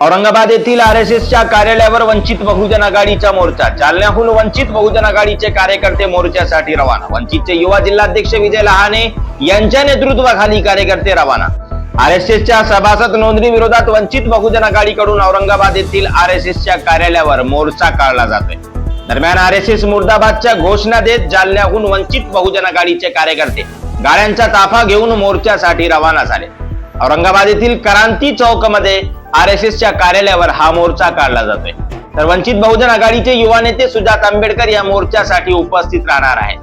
औरंगाबाद येथील R S एसच्या कार्यालयावर वंचित बहुजन आघाडीचा मोर्चा जालन्याहून वंचित बहुजन आघाडीचे कार्यकर्ते मोर्चासाठी रवाना. वंचितचे युवा जिल्हाध्यक्ष विजय लहाने यांच्या नेतृत्वाखाली कार्यकर्ते रवाना. आर एस एसच्या सभासद नोंदणी विरोधात वंचित बहुजन आघाडीकडून औरंगाबाद येथील आर एस एसच्या कार्यालयावर मोर्चा काढला जातोय. दरम्यान आर एस एस मुर्दाबादच्या घोषणा देत जालन्याहून वंचित बहुजन आघाडीचे कार्यकर्ते गाड्यांचा ताफा घेऊन मोर्चासाठी रवाना झाले. औरंगाबाद येथील क्रांती चौकमध्ये आर एस एसच्या कार्यालयावर हा मोर्चा काढला जातोय. तर वंचित बहुजन आघाडीचे युवा नेते सुजात आंबेडकर या मोर्चासाठी उपस्थित राहणार आहेत.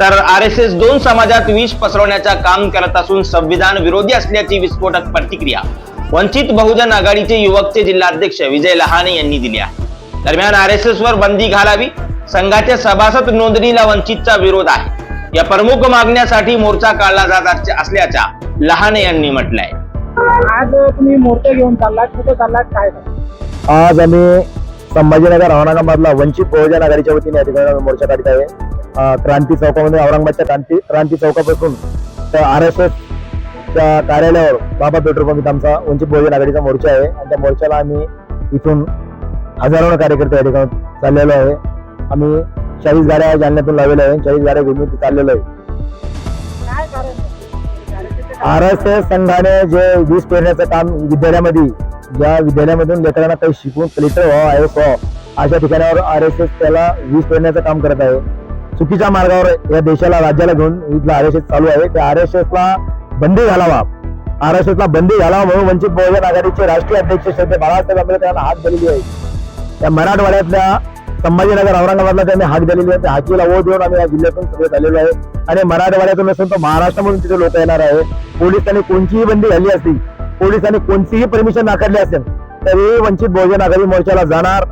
तर आर एस एस दोन समाजात विष पसरवण्याचा काम करत असून संविधान विरोधी असल्याची विस्फोटक प्रतिक्रिया वंचित बहुजन आघाडीचे युवकचे जिल्हाध्यक्ष विजय लहाने यांनी दिली आहे. दरम्यान आर एस एस वर बंदी घालावी संघाच्या सभासद नोंदणीला वंचितचा विरोध आहे. या प्रमुख मागण्यासाठी मोर्चा काढला जात असल्याचा असल्याच्या लहाने यांनी म्हटलंय. आज तुम्ही मोर्चा घेऊन चाललात कुठे चाललात काय? आज आम्ही संभाजीनगर औरंगाबादला वंचित बहुजन आघाडीच्या वतीने या ठिकाणी मोर्चा काढत आहे. क्रांती चौकामध्ये औरंगाबादच्या क्रांती क्रांती चौकापासून तर आर एस एसच्या कार्यालयावर बाबा पेट्रोल पंप इथं आमचा वंचित बहुजन आघाडीचा मोर्चा आहे. आणि त्या मोर्चाला आम्ही इथून हजारो कार्यकर्ते या ठिकाणी चाललेलो आहे. आम्ही चाळीस गाड्या जालन्यातून लावलेल्या आहे चाळीस गाड्या घेऊन चाललेलो आहे. आर एस एस संघाने जे वीज पेरण्याचं काम विद्यालयामध्ये ज्या विद्यालयामधून लेकरांना काही शिकून कलेक्टर व्हावं आय एस व्हावं अशा ठिकाणावर आर एस एस त्याला वीज पेरण्याचं काम करत आहे. चुकीच्या मार्गावर या देशाला राज्याला घेऊन इथला आर एस एस चालू आहे. त्या आर एस एस ला बंदी घालावा. आर एस एस ला बंदी घालावा म्हणून वंचित बहुजन आघाडीचे राष्ट्रीय अध्यक्ष श्रद्धे बाळासाहेब आंबेडकर यांना हात दिलेली आहे. त्या मराठवाड्यातल्या संभाजीनगर औरंगाबादला त्यांनी हाक दिलेली आहे. त्या हाकीला ओढ देऊन आम्ही या जिल्ह्यातून सगळे झालेलो आहे. आणि मराठवाड्यातून नसून तर महाराष्ट्रामधून तिथे लोक येणार आहे. पोलिसांनी कोणतीही बंदी घाली असती पोलिसांनी कोणतीही परमिशन नाकारली असेल तरी वंचित बहुजन आघाडी मोर्चाला जाणार.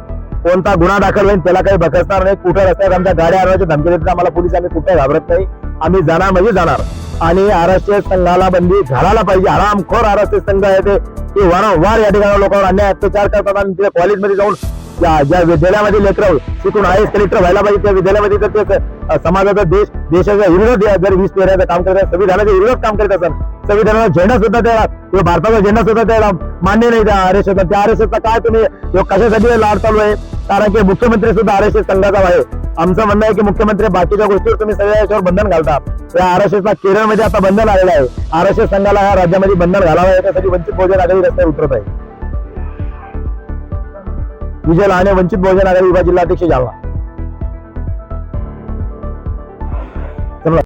कोणता गुन्हा दाखल होईल त्याला काही बकसणार नाही. कुठं रस्त्यात आमच्या गाड्या हरवायची धमकी देतात आम्हाला पोलिसांनी कुठे घाबरत नाही. आम्ही जाणार म्हणजे जाणार. आणि आर संघाला बंदी घालायला पाहिजे. हरामखोर आर संघ आहे ते. ते वारंवार या ठिकाणी लोकांवर अन्याय अत्याचार करतात आणि तिथे कॉलेजमध्ये जाऊन ज्या विद्यालयामध्ये लेकरं शिकून आय एस कलेक्टर व्हायला पाहिजे. त्या विद्यालयामध्ये जर ते समाजाचा देश देशाच्या विरोधात जर वीज पेरायचं काम करत असेल, संविधानाच्या विरोधात काम करत असाल संविधानाचा झेंडा सुद्धा द्यायला किंवा भारताचा झेंडा सुद्धा द्यायला मान्य नाही त्या आर एस एस त्या आर एस एसचा काय तुम्ही कशासाठी लाड चालू आहे? कारण की मुख्यमंत्री सुद्धा आर एस एस संघाचा आहे. आमचं म्हणणं आहे की मुख्यमंत्री बाकीच्या गोष्टीवर तुम्ही सगळ्या याच्यावर बंधन घालता. या आर एस एसला केरळमध्ये आता बंधन आलेलं आहे. आर एस एस संघाला या राज्यामध्ये बंधन घालावं याच्यासाठी वंचित बहुजन आघाडी रस्त्यावर उतरत आहे. विजय लहाने वंचित बहुजन आघाडी विभाग जिल्हाध्यक्ष जालना.